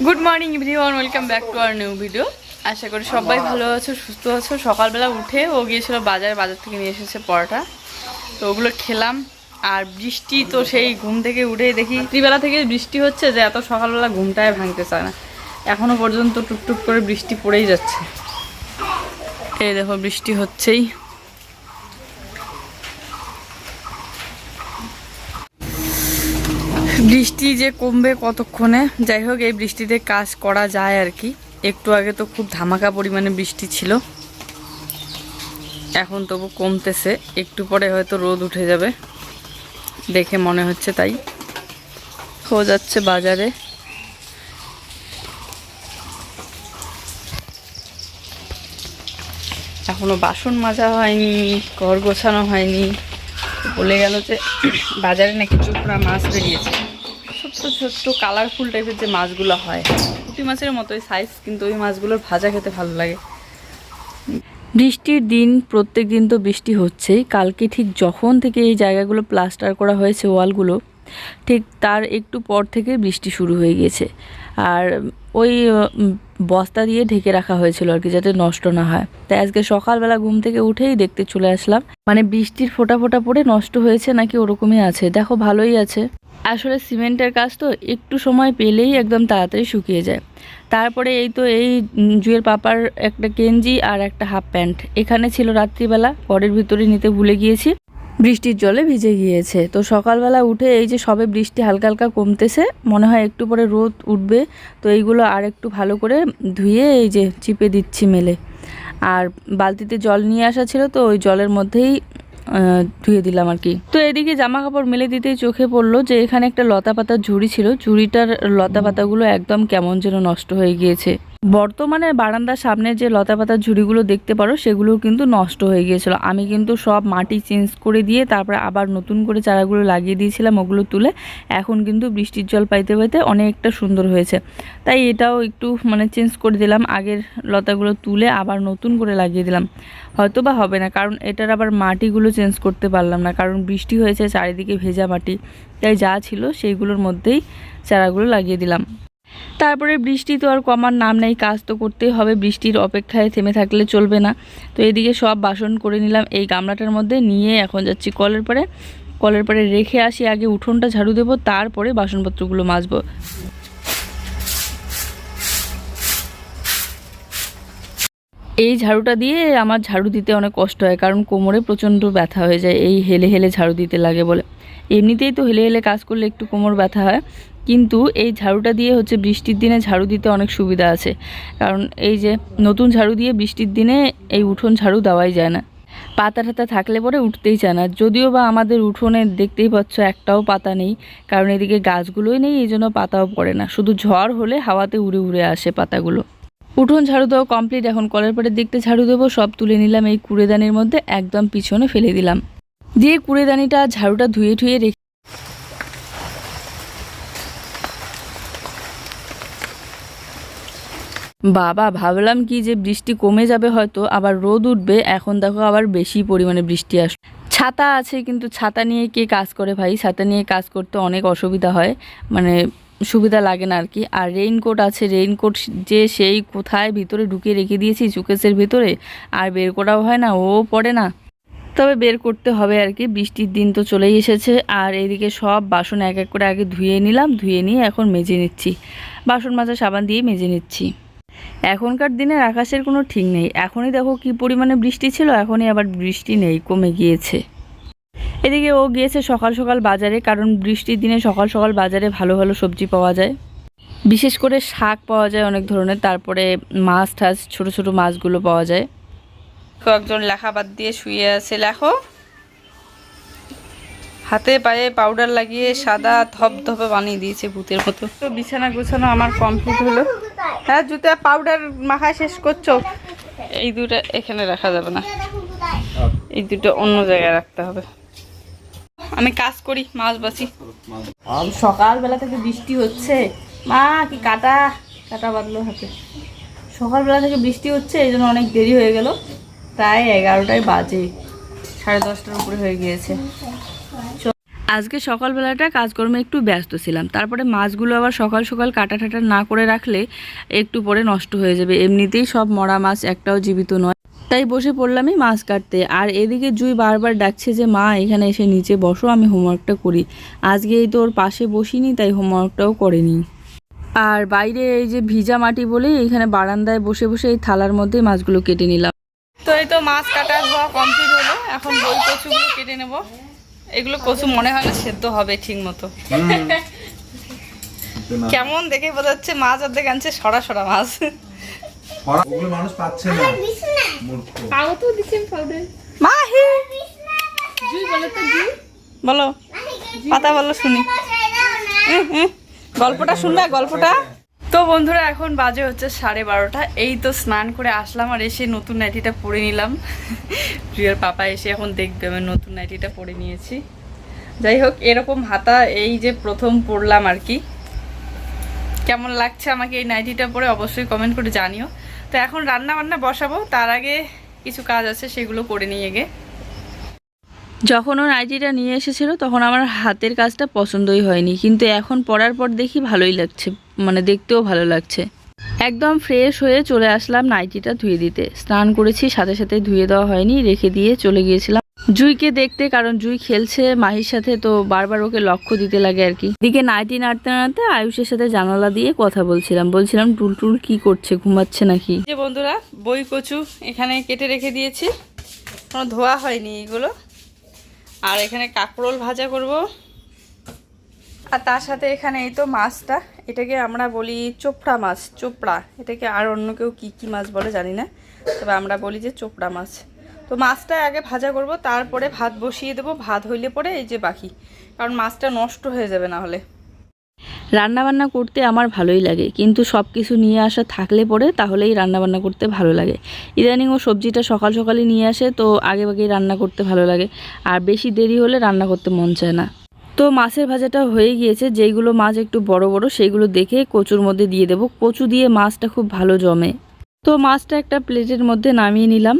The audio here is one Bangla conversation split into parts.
Good morning everyone welcome back to our new video আশা করি সবাই ভালো আছো, সুস্থ আছো। সকালবেলা উঠে ও গিয়েছিল বাজার বাজার থেকে নিয়ে এসেছে পরোটা। তো ওগুলো খেলাম। আর বৃষ্টি তো সেই ঘুম থেকে উঠে দেখি, রাত্রিবেলা থেকে বৃষ্টি হচ্ছে যে এত সকালবেলা ঘুমটায় ভাঙতে চায় না। এখনও পর্যন্ত টুকটুক করে বৃষ্টি পড়েই যাচ্ছে। এই দেখো, বৃষ্টি হচ্ছেই। বৃষ্টি যে কমবে কতক্ষণে? যাই হোক, এই বৃষ্টিতে কাজ করা যায় আর কি। একটু আগে তো খুব ধামাকা পরিমাণে বৃষ্টি ছিল। এখন তবু কমতেছে। একটু পরে হয়তো রোদ উঠে যাবে। দেখে মনে হচ্ছে তাই। হো যাচ্ছে বাজারে। এখনও বাসন মাজা হয়নি, ঘর গোছানো হয়নি। বলে গেল যে বাজারে নাকি চোপড়া মাছ বেরিয়েছে। ছোট্ট ছোট্ট কালারফুল টাইপের যে মাছগুলো হয়। পুঁটি মাছের মতোই সাইজ কিন্তু ওই মাছগুলোর ভাজা খেতে ভালো লাগে। বৃষ্টির দিন, প্রত্যেক দিন তো বৃষ্টি হচ্ছেই। কালকে ঠিক যখন থেকে এই জায়গাগুলো প্লাস্টার করা হয়েছে ওয়ালগুলো, ঠিক তার একটু পর থেকে বৃষ্টি শুরু হয়ে গিয়েছে। আর ওই বস্তা দিয়ে ঢেকে রাখা হয়েছিল আর কি, যাতে নষ্ট না হয়। তাই আজকে সকালবেলা ঘুম থেকে উঠেই দেখতে চলে আসলাম। মানে বৃষ্টির ফোটা ফোটা পড়ে নষ্ট হয়েছে নাকি ওরকমই আছে? দেখো, ভালোই আছে। আসলে সিমেন্টের কাজ তো একটু সময় পেলেই একদম তাড়াতাড়ি শুকিয়ে যায়। তারপরে এই তো এই জুয়ের পাপার একটা গেঞ্জি আর একটা হাফ প্যান্ট। এখানে ছিল রাত্রিবেলা ঘরের ভিতরে নিতে ভুলে গিয়েছি। বৃষ্টির জলে ভিজে গিয়েছে। তো সকালবেলা উঠে এই যে সবে বৃষ্টি হালকা হালকা কমতেছে, মনে হয় একটু পরে রোদ উঠবে, তো এইগুলো আর একটু ভালো করে ধুয়ে এই যে চিপে দিচ্ছি মেলে। আর বালতিতে জল নিয়ে আসা ছিল, তো ওই জলের মধ্যেই ধুয়ে দিলাম আর কি। তো এদিকে জামা কাপড় মেলে দিতেই চোখে পড়ল যে এখানে একটা লতা পাতার ঝুড়ি ছিল। ঝুড়িটার লতা পাতাগুলো একদম কেমন যেন নষ্ট হয়ে গিয়েছে। বর্তমানে বারান্দার সামনে যে লতা পাতার ঝুড়িগুলো দেখতে পারো সেগুলো কিন্তু নষ্ট হয়ে গিয়েছিল। আমি কিন্তু সব মাটি চেঞ্জ করে দিয়ে তারপরে আবার নতুন করে চারাগুলো লাগিয়ে দিয়েছিলাম ওগুলো তুলে। এখন কিন্তু বৃষ্টির জল পাইতে পাইতে অনেকটা সুন্দর হয়েছে। তাই এটাও একটু মানে চেঞ্জ করে দিলাম। আগের লতাগুলো তুলে আবার নতুন করে লাগিয়ে দিলাম। হয়তো বা হবে না, কারণ এটার আবার মাটিগুলো চেঞ্জ করতে পারলাম না, কারণ বৃষ্টি হয়েছে চারিদিকে ভেজা মাটি। তাই যা ছিল সেইগুলোর মধ্যেই চারাগুলো লাগিয়ে দিলাম। তারপরে বৃষ্টি তো আর কমার নাম নেই, কাজ তো করতেই হবে। বৃষ্টির অপেক্ষায় থেমে থাকলে চলবে না। তো এদিকে সব বাসন করে নিলাম, এই গামলাটার মধ্যে নিয়ে এখন যাচ্ছি কলের পরে কলের পরে রেখে আসি, আগে উঠোনটা ঝাড়ু দেবো, তারপরে বাসনপত্রগুলো মাজবো। এই ঝাড়ুটা দিয়ে আমার ঝাড়ু দিতে অনেক কষ্ট হয়, কারণ কোমরে প্রচণ্ড ব্যথা হয়ে যায়, এই হেলে হেলে ঝাড়ু দিতে লাগে বলে। এমনিতেই তো হেলে হেলে কাজ করলে একটু কোমর ব্যথা হয়। কিন্তু এই ঝাড়ুটা দিয়ে হচ্ছে বৃষ্টির দিনে ঝাড়ু দিতে অনেক সুবিধা আছে। কারণ এই যে নতুন ঝাড়ু দিয়ে বৃষ্টির দিনে এই উঠোন ঝাড়ু দেওয়াই যায় না। পাতা টাতা থাকলে পরে উঠতেই চায় না। যদিও বা আমাদের উঠোনে দেখতেই পাচ্ছ একটাও পাতা নেই, কারণ এদিকে গাছগুলোই নেই, এই জন্য পাতাও পড়ে না। শুধু ঝড় হলে হাওয়াতে উড়ে উড়ে আসে পাতাগুলো। উঠোন ঝাড়ু দেওয়া কমপ্লিট এখন কলের পরের দিকতে ঝাড়ু দেবো, সব তুলে নিলাম। এই কুড়েদানির মধ্যে একদম পিছনে ফেলে দিলাম। দিয়ে কুড়েদানিটা ঝাড়ুটা ধুয়ে ঠুয়ে রেখে বাবা, ভাবলাম কি যে বৃষ্টি কমে যাবে হয়তো, আবার রোদ উঠবে, এখন দেখো আবার বেশি পরিমাণে বৃষ্টি আস ছাতা আছে, কিন্তু ছাতা নিয়ে কে কাজ করে ভাই? ছাতা নিয়ে কাজ করতে অনেক অসুবিধা হয় মানে সুবিধা লাগে না আর কি আর রেইনকোট আছে রেইনকোট যে সেই কোথায় ভিতরে ঢুকিয়ে রেখে দিয়েছি চুকেসের ভিতরে, আর বের করাও হয় না, ও পড়ে না। তবে বের করতে হবে আর কি বৃষ্টির দিন তো চলেই এসেছে। আর এদিকে সব বাসন এক এক করে আগে ধুয়ে নিলাম, ধুয়ে নিয়ে এখন মেজে নিচ্ছি। বাসন মাজা, সাবান দিয়ে মেজে নিচ্ছি। এখনকার দিনের আকাশের কোনো ঠিক নেই। এখনই দেখো কি পরিমাণে বৃষ্টি ছিল, এখনই আবার বৃষ্টি নেই, কমে গিয়েছে। এদিকে ও গিয়েছে সকাল সকাল বাজারে, কারণ বৃষ্টির দিনে সকাল সকাল বাজারে ভালো ভালো সবজি পাওয়া যায়। বিশেষ করে শাক পাওয়া যায় অনেক ধরনের, তারপরে মাছ টাছ ছোট ছোট মাছগুলো পাওয়া যায়। কয়েকজন লেখা বাদ দিয়ে শুয়ে আছে, লেখো। হাতে পায়ে পাউডার লাগিয়ে সাদা ধপধপে বানিয়ে দিয়েছে ভূতের মতো। তো বিছানা গোছানো আমার কমপ্লিট হলো। হ্যাঁ জুতা পাউডার মাখা শেষ করছ? এই দুটো এখানে রাখা যাবে না। এই দুটো অন্য জায়গায় রাখতে হবে। আমি কাজ করি মাছ বাছি। সকালবেলা থেকে বৃষ্টি হচ্ছে। মা কি কাটা? কাটা বাঁধলো হাতে। সকালবেলা থেকে বৃষ্টি হচ্ছে এই জন্য অনেক দেরি হয়ে গেল। প্রায় এগারোটায় বাজে। সাড়ে দশটার উপরে হয়ে গিয়েছে। আজকে সকালবেলাটা কাজকর্মে একটু ব্যস্ত ছিলাম। তারপরে মাছগুলো আবার সকাল সকাল কাটা ঠাটা না করে রাখলে একটু পরে নষ্ট হয়ে যাবে। এমনিতেই সব মরা মাছ একটাও জীবিত নয়। তাই বসে পড়লামই মাছ কাটতে। আর এদিকে জুই বারবার ডাকছে যে, মা, এখানে এসে নিচে বসো, আমি হোমওয়ার্কটা করি। আজকে এই তো ওর পাশে বসিনি, তাই হোমওয়ার্কটাও করেনি। আর বাইরে এই যে ভিজা মাটি বলে এখানে বারান্দায় বসে বসে এই থালার মধ্যে মাছগুলো কেটে নিলাম। তো এই তো মাছ কাটা হওয়া কমপ্লিট হলো। এখন বই কচুগুলো কেটে নেব। এগুলো কচু মনে হয় না সেদ্ধ হবে ঠিক মতো কেমন দেখে বোঝা যাচ্ছে মাছ অর্ধেক আনছে সরা সরা মাছ। মানুষ পাচ্ছে না। মূর্খ। তো দিচ্ছেন পাউডার মাহি! জুই বলো তো জুই। বলো। পাতা বলো শুনি। হুম, হুম। গল্পটা শুনবা গল্পটা? তো বন্ধুরা, এখন বাজে হচ্ছে সাড়ে বারোটা। এই তো স্নান করে আসলাম আর এসে নতুন নাইটিটা পরে নিলাম। প্রিয়ার পাপা এসে এখন দেখবে, আমি নতুন নাইটিটা পরে নিয়েছি। যাই হোক, এরকম হাতা এই যে প্রথম পরলাম আর কি। কেমন লাগছে আমাকে এই নাইটিটা পরে অবশ্যই কমেন্ট করে জানিও। তো এখন রান্না বান্না বসাবো, তার আগে কিছু কাজ আছে, সেগুলো করে নিয়ে গে যখন ও নাইটিটা নিয়ে এসেছিল, তখন আমার হাতের কাজটা পছন্দই হয়নি। কিন্তু এখন পরার পর দেখি ভালোই লাগছে মানে দেখতেও ভালো লাগছে। একদম ফ্রেশ হয়ে চলে আসলাম নাইটিটা ধুয়ে দিতে। স্নান করেছি, সাথে সাথে ধুয়ে দেওয়া হয়নি, রেখে দিয়ে চলে গিয়েছিলাম। জুইকে দেখতে, কারণ জুই খেলছে, মাহির সাথে তো বারবার ওকে লক্ষ্য দিতে লাগে আর কি। দিকে নাইটি নাড়তে নাড়তে আয়ুষের সাথে জানালা দিয়ে কথা বলছিলাম। বলছিলাম, টুলটুল কি করছে, ঘুমাচ্ছে নাকি? যে বন্ধুরা, বই কচু এখানে কেটে রেখে দিয়েছি। কোনো ধোয়া হয়নি এগুলো। আর এখানে কাঁকরোল ভাজা করব। আর তার সাথে এখানে এই তো মাছটা, এটাকে আমরা বলি চোপড়া মাছ, চোপড়া। এটাকে আর অন্য কেউ কী কী মাছ বলে জানি না, তবে আমরা বলি যে চোপড়া মাছ। তো মাছটা আগে ভাজা করব, তারপরে ভাত বসিয়ে দেবো, ভাত হইলে পরে এই যে বাকি, কারণ মাছটা নষ্ট হয়ে যাবে না হলে। রান্নাবান্না করতে আমার ভালোই লাগে, কিন্তু সব কিছু নিয়ে আসা থাকলে পরে তাহলেই রান্নাবান্না করতে ভালো লাগে। ইদানিং ও সবজিটা সকাল সকালই নিয়ে আসে, তো আগে আগেই রান্না করতে ভালো লাগে। আর বেশি দেরি হলে রান্না করতে মন চায় না। তো মাছের ভাজাটা হয়ে গিয়েছে, যেইগুলো মাছ একটু বড় বড়, সেইগুলো দেখে কচুর মধ্যে দিয়ে দেবো। কচু দিয়ে মাছটা খুব ভালো জমে। তো মাছটা একটা প্লেটের মধ্যে নামিয়ে নিলাম।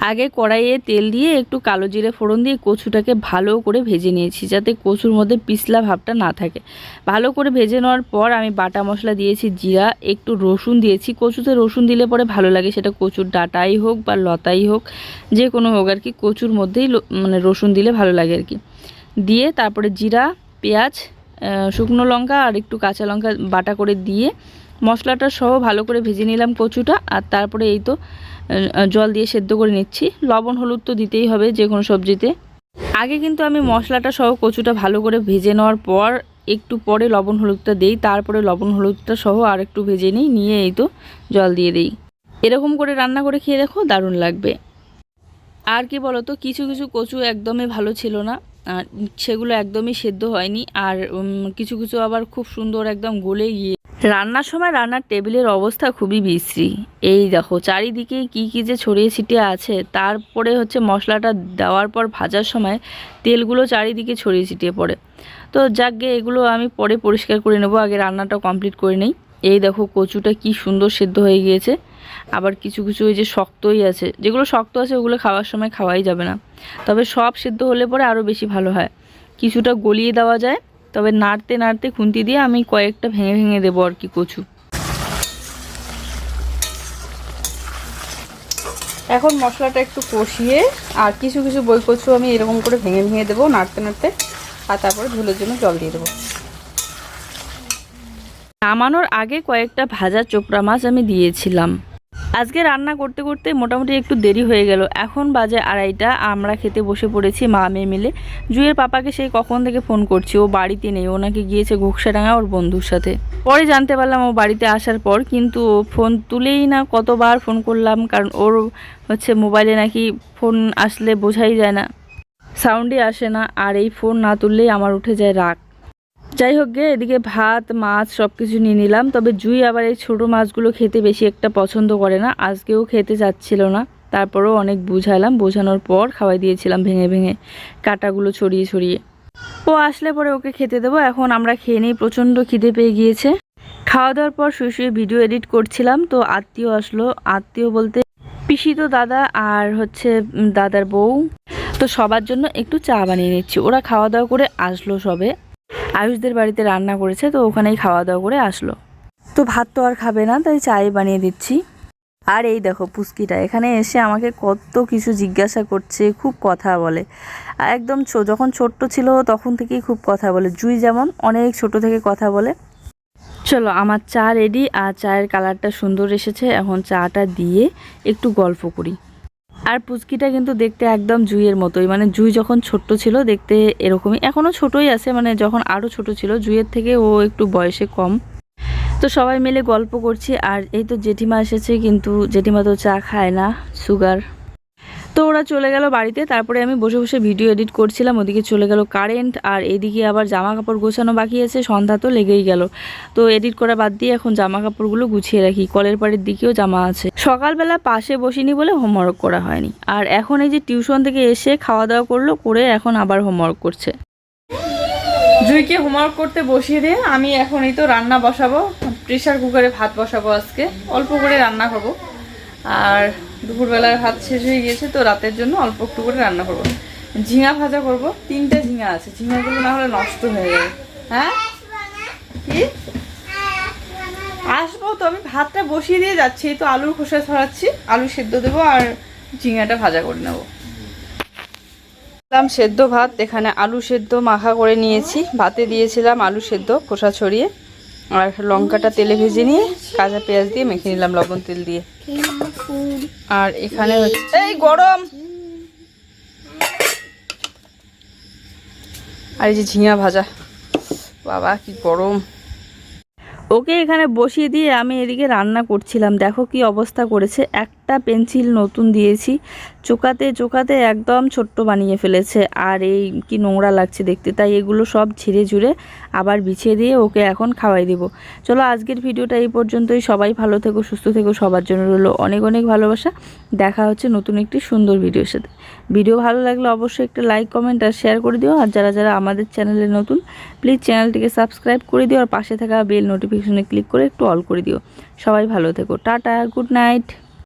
আগে কড়াইয়ে তেল দিয়ে একটু কালো জিরে ফোড়ন দিয়ে কচুটাকে ভালো করে ভেজে নিয়েছি, যাতে কচুর মধ্যে পিছলা ভাবটা না থাকে। ভালো করে ভেজে নেওয়ার পর আমি বাটা মশলা দিয়েছি, জিরা, একটু রসুন দিয়েছি। কচুতে রসুন দিলে পরে ভালো লাগে, সেটা কচুর ডাটাই হোক বা লতাই হোক যে কোনো হোক আর কি, কচুর মধ্যেই মানে রসুন দিলে ভালো লাগে আর কি। দিয়ে তারপরে জিরা, পেঁয়াজ শুকনো লঙ্কা আর একটু কাঁচা লঙ্কা বাটা করে দিয়ে মশলাটা সহ ভালো করে ভেজে নিলাম কচুটা, আর তারপরে এই তো জল দিয়ে সেদ্ধ করে নিচ্ছি। লবণ, হলুদ তো দিতেই হবে যে কোনো সবজিতে। আগে কিন্তু আমি মশলাটা সহ কচুটা ভালো করে ভেজে নেওয়ার পর একটু পরে লবণ, হলুদটা দেই, তারপরে লবণ, হলুদটা সহ আর একটু ভেজে নিই, নিয়ে এই তো জল দিয়ে দিই। এরকম করে রান্না করে খেয়ে দেখো, দারুণ লাগবে। আর কি বলতো, কিছু কিছু কচু একদমই ভালো ছিল না সেগুলো একদমই সেদ্ধ হয়নি, আর কিছু কিছু আবার খুব সুন্দর একদম গলে গিয়ে রান্নার সময় রান্নার টেবিলের অবস্থা খুবই বিশ্রী। এই দেখো চারিদিকে কি কি যে ছড়িয়ে ছিটিয়ে আছে, তারপরে হচ্ছে মশলাটা দেওয়ার পর ভাজার সময় তেলগুলো চারিদিকে ছড়িয়ে ছিটিয়ে পড়ে। তো যাকগে এগুলো আমি পরে পরিষ্কার করে নেব, আগে রান্নাটা কমপ্লিট করে নেই। এই দেখো, কচুটা কি সুন্দর সেদ্ধ হয়ে গিয়েছে। আবার কিছু কিছু ওই যে শক্তই আছে, যেগুলো শক্ত আছে ওগুলো খাওয়ার সময় খাওয়াই যাবে না। তবে সব সেদ্ধ হলে পরে আরও বেশি ভালো হয়। কিছুটা গলিয়ে দেওয়া যায় তবে নাড়তে নাড়তে খুন্তি দিয়ে আমি কয়েকটা ভেঙে ভেঙে দেবো আর কি কচু। এখন মশলাটা একটু কষিয়ে আর কিছু কিছু বই কচু আমি এরকম করে ভেঙে ভেঙে দেবো নাড়তে নাড়তে আর তারপরে ঝোলের জন্য জল দিয়ে দেবো। নামানোর আগে কয়েকটা ভাজা চোপড়া মাছ আমি দিয়েছিলাম। আজকে রান্না করতে করতে মোটামুটি একটু দেরি হয়ে গেল। এখন বাজে আড়াইটা, আমরা খেতে বসে পড়েছি মা মেয়ে মিলে। জুয়ের পাপাকে সেই কখন থেকে ফোন করছি, ও বাড়িতে নেই, ও নাকি গিয়েছে ঘোকসাডাঙ্গা ওর বন্ধুর সাথে। পরে জানতে পারলাম ও বাড়িতে আসার পর কিন্তু ও ফোন তুলেই না কতবার ফোন করলাম, কারণ ওর হচ্ছে মোবাইলে নাকি ফোন আসলে বোঝাই যায় না। সাউন্ডই আসে না, আর এই ফোন না তুললেই আমার উঠে যায় রাগ। যাই হোক গে, এদিকে ভাত, মাছ সব কিছু নিয়ে নিলাম। তবে জুই আবার এই ছোটো মাছগুলো খেতে বেশি একটা পছন্দ করে না। আজকেও খেতে চাচ্ছিল না। তারপরেও অনেক বুঝালাম। বোঝানোর পর খাওয়াই দিয়েছিলাম ভেঙে ভেঙে কাটাগুলো ছড়িয়ে ছড়িয়ে। ও আসলে পরে ওকে খেতে দেবো। এখন আমরা খেয়ে নিই। প্রচণ্ড খিদে পেয়ে গিয়েছে। খাওয়া দাওয়ার পর শুয়ে শুয়ে ভিডিও এডিট করছিলাম। তো আত্মীয় আসলো। আত্মীয় বলতে পিসিতো দাদা আর হচ্ছে দাদার বউ। তো সবার জন্য একটু চা বানিয়ে নিচ্ছি। ওরা খাওয়া দাওয়া করে আসলো সবে। আয়ুষদের বাড়িতে রান্না করেছে, তো ওখানেই খাওয়া দাওয়া করে আসলো। তো ভাত তো আর খাবে না, তাই চাই বানিয়ে দিচ্ছি। আর এই দেখো পুস্কিটা এখানে এসে আমাকে কত কিছু জিজ্ঞাসা করছে, খুব কথা বলে। একদম যখন ছোট্ট ছিল তখন থেকেই খুব কথা বলে, জুই যেমন অনেক ছোট থেকে কথা বলে। চলো, আমার চা রেডি আর চায়ের কালারটা সুন্দর এসেছে, এখন চাটা দিয়ে একটু গল্প করি। আর পুচকিটা কিন্তু দেখতে একদম জুইয়ের মতোই। মানে জুই যখন ছোট্ট ছিল দেখতে এরকমই। এখনও ছোটই আছে মানে যখন আরও ছোট ছিল, জুইয়ের থেকে ও একটু বয়সে কম। তো সবাই মিলে গল্প করছি। আর এই তো জেঠিমা এসেছে, কিন্তু জেঠিমা তো চা খায় না, সুগার। তো ওরা চলে গেল বাড়িতে, তারপরে আমি বসে বসে ভিডিও এডিট করছিলাম, ওদিকে চলে গেল কারেন্ট আর এদিকে আবার জামা কাপড় গোছানো বাকি আছে, সন্ধ্যা তো লেগেই গেল। তো এডিট করা বাদ দিয়ে এখন জামা কাপড়গুলো গুছিয়ে রাখি, কলের পাড়ের দিকেও জামা আছে। সকালবেলা পাশে বসিনি বলে হোমওয়ার্ক করা হয়নি। আর এখন এই যে টিউশন থেকে এসে খাওয়া দাওয়া করল, করে এখন আবার হোমওয়ার্ক করছে। জুইকে হোমওয়ার্ক করতে বসিয়ে দিয়ে আমি এখন এই তো রান্না বসাবো প্রেশার কুকারে ভাত বসাবো আজকে, অল্প করে রান্না করব। আর দুপুরবেলার ভাত শেষ হয়ে গিয়েছে, তো রাতের জন্য অল্প একটু করে রান্না করব। ঝিঙা ভাজা করব, তিনটে ঝিঙা আছে, ঝিঙাগুলো না হলে নষ্ট হয়ে যাবে। হ্যাঁ? কি? আসব তো, আমি ভাতটা বসিয়ে দিয়ে যাচ্ছি তো আলুর খোসা ছড়াচ্ছি, আলু সেদ্ধ দেবো আর ঝিঙাটা ভাজা করে নেব। সেদ্ধ ভাত, এখানে আলু সেদ্ধ মাখা করে নিয়েছি, ভাতে দিয়েছিলাম আলু সেদ্ধ খোসা ছড়িয়ে। আর লঙ্কাটা তেলে ভেজে নিয়ে কাঁচা পেঁয়াজ দিয়ে মেখে নিলাম, লবণ তেল দিয়ে। আর এখানে হচ্ছে এই গরম! আর এই যে ঝিঙা ভাজা। বাবা, কি গরম! ওকে এখানে বসিয়ে দিয়ে আমি এদিকে রান্না করছিলাম। দেখো কি অবস্থা করেছে। একটা পেন্সিল নতুন দিয়েছি। চোকাতে চোকাতে একদম ছোট্ট বানিয়ে ফেলেছে। আর এই কি নোংরা লাগছে দেখতে। তাই এগুলো সব ছিঁড়ে ঝুড়ে আবার বিছিয়ে দিয়ে ওকে এখন খাওয়াই দেব। চলো আজকের ভিডিওটা এই পর্যন্তই। সবাই ভালো থেকো, সুস্থ থেকো, সবার জন্য রইল অনেক অনেক ভালোবাসা। দেখা হচ্ছে নতুন একটি সুন্দর ভিডিওর সাথে। ভিডিও ভালো লাগলে অবশ্যই একটা লাইক কমেন্ট আর শেয়ার করে দিও। আর যারা যারা আমাদের চ্যানেলে নতুন প্লিজ চ্যানেলটিকে সাবস্ক্রাইব করে দিও। আর পাশে থাকা বেল নোটিফিকেশনে ক্লিক করে একটু অল করে দিও। সবাই ভালো থেকো। Tata good night